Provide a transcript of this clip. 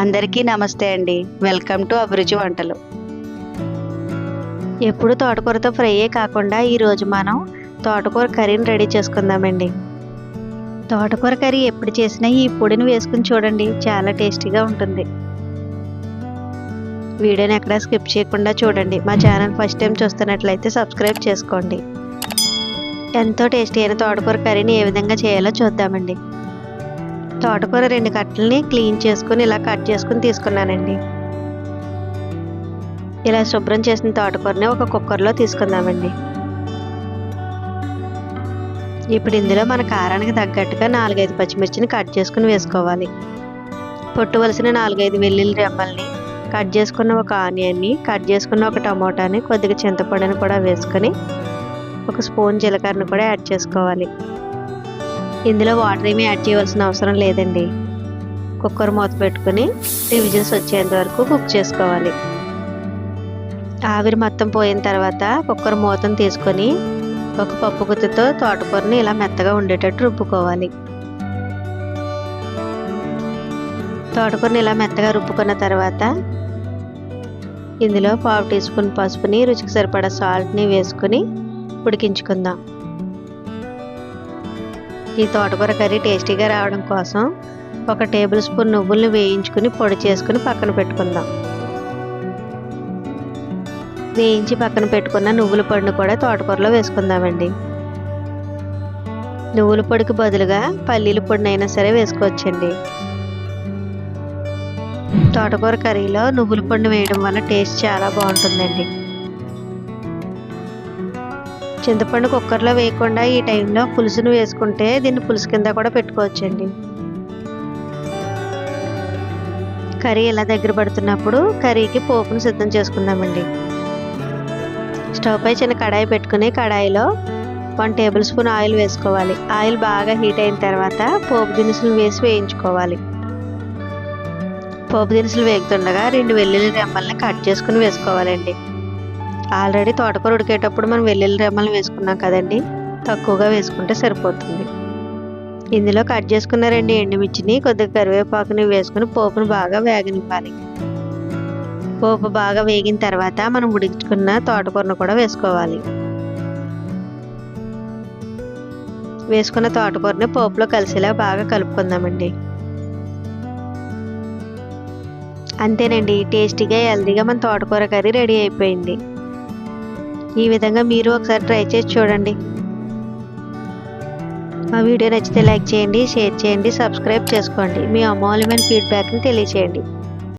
అందరికీ నమస్తే అండి. వెల్కమ్ టు అభిరుచి వంటలు. ఎప్పుడు తోటకూరతో ఫ్రైయే కాకుండా ఈరోజు మనం తోటకూర కర్రీని రెడీ చేసుకుందామండి. తోటకూర కర్రీ ఎప్పుడు చేసినా ఈ పొడిని వేసుకుని చూడండి. చాలా టేస్టీగా ఉంటుంది. వీడియోని ఎక్కడా స్కిప్ చేయకుండా చూడండి. మా ఛానల్ ఫస్ట్ టైం చూస్తున్నట్లయితే సబ్స్క్రైబ్ చేసుకోండి. ఎంతో టేస్టీ అయిన తోటకూర కర్రీని ఏ విధంగా చేయాలో చూద్దామండి. తోటకూర రెండు కట్టలని క్లీన్ చేసుకుని ఇలా కట్ చేసుకుని తీసుకున్నానండి. ఇలా శుభ్రం చేసిన తోటకూరని ఒక కుక్కర్లో తీసుకుందామండి. ఇప్పుడు ఇందులో మన కారానికి తగ్గట్టుగా నాలుగైదు పచ్చిమిర్చిని కట్ చేసుకుని వేసుకోవాలి. పొట్టువలసిన నాలుగైదు వెల్లుల్లి రెమ్మల్ని కట్ చేసుకున్న ఒక ఆనియన్ని కట్ చేసుకున్న ఒక టమోటాని కొద్దిగా చింతపండుని కూడా వేసుకొని ఒక స్పూన్ జీలకర్రను కూడా యాడ్ చేసుకోవాలి. ఇందులో వాటర్ ఏమీ యాడ్ చేయవలసిన అవసరం లేదండి. కుక్కర్ మూత పెట్టుకుని త్రీ విజిల్స్ వచ్చేంత వరకు కుక్ చేసుకోవాలి. ఆవిరి మొత్తం పోయిన తర్వాత కుక్కర్ మూతను తీసుకొని ఒక పప్పు గుత్తితో తోటకూరని ఇలా మెత్తగా ఉండేటట్టు రుబ్బుకోవాలి. తోటకూరని ఇలా మెత్తగా రుబ్బుకున్న తర్వాత ఇందులో పావు టీ స్పూన్ పసుపుని రుచికి సరిపడా సాల్ట్ని వేసుకుని ఉడికించుకుందాం. ఈ తోటకూర కర్రీ టేస్టీగా రావడం కోసం ఒక టేబుల్ స్పూన్ నువ్వుల్ని వేయించుకుని పొడి చేసుకుని పక్కన పెట్టుకుందాం. వేయించి పక్కన పెట్టుకున్న నువ్వుల పొడిని కూడా తోటకూరలో వేసుకుందామండి. నువ్వుల పొడికి బదులుగా పల్లీల పొడిని అయినా సరే వేసుకోవచ్చండి. తోటకూర కర్రీలో నువ్వుల పొడిని వేయడం వల్ల టేస్ట్ చాలా బాగుంటుందండి. చింతపండు కుక్కర్లో వేయకుండా ఈ టైంలో పులుసును వేసుకుంటే దీన్ని పులుసు కింద కూడా పెట్టుకోవచ్చండి. కర్రీ ఇలా దగ్గర పడుతున్నప్పుడు కర్రీకి పోపును సిద్ధం చేసుకుందామండి. స్టవ్ పై చిన్న కడాయి పెట్టుకుని కడాయిలో వన్ టేబుల్ స్పూన్ ఆయిల్ వేసుకోవాలి. ఆయిల్ బాగా హీట్ అయిన తర్వాత పోపు దినుసులు వేసి వేయించుకోవాలి. పోపు దినుసులు వేగుతుండగా రెండు వెల్లుల్లి రెమ్మల్ని కట్ చేసుకుని వేసుకోవాలండి. ఆల్రెడీ తోటకూర ఉడికేటప్పుడు మనం వెల్లుల్లి రెమ్మలు వేసుకున్నాం కదండి. తక్కువగా వేసుకుంటే సరిపోతుంది. ఇందులో కట్ చేసుకున్న రెండు ఎండుమిర్చిని కొద్దిగా కరివేపాకుని వేసుకుని పోపును బాగా వేగనివ్వాలి. పోపు బాగా వేగిన తర్వాత మనం ఉడికించుకున్న తోటకూరను కూడా వేసుకోవాలి. వేసుకున్న తోటకూరని పోపులో కలిసేలా బాగా కలుపుకుందామండి. అంతేనండి టేస్టీగా హెల్దీగా మన తోటకూర కర్రీ రెడీ అయిపోయింది. ఈ విధంగా మీరు ఒకసారి ట్రై చేసి చూడండి. మా వీడియో నచ్చితే లైక్ చేయండి షేర్ చేయండి సబ్స్క్రైబ్ చేసుకోండి. మీ అమూల్యమైన ఫీడ్బ్యాక్ని తెలియచేయండి.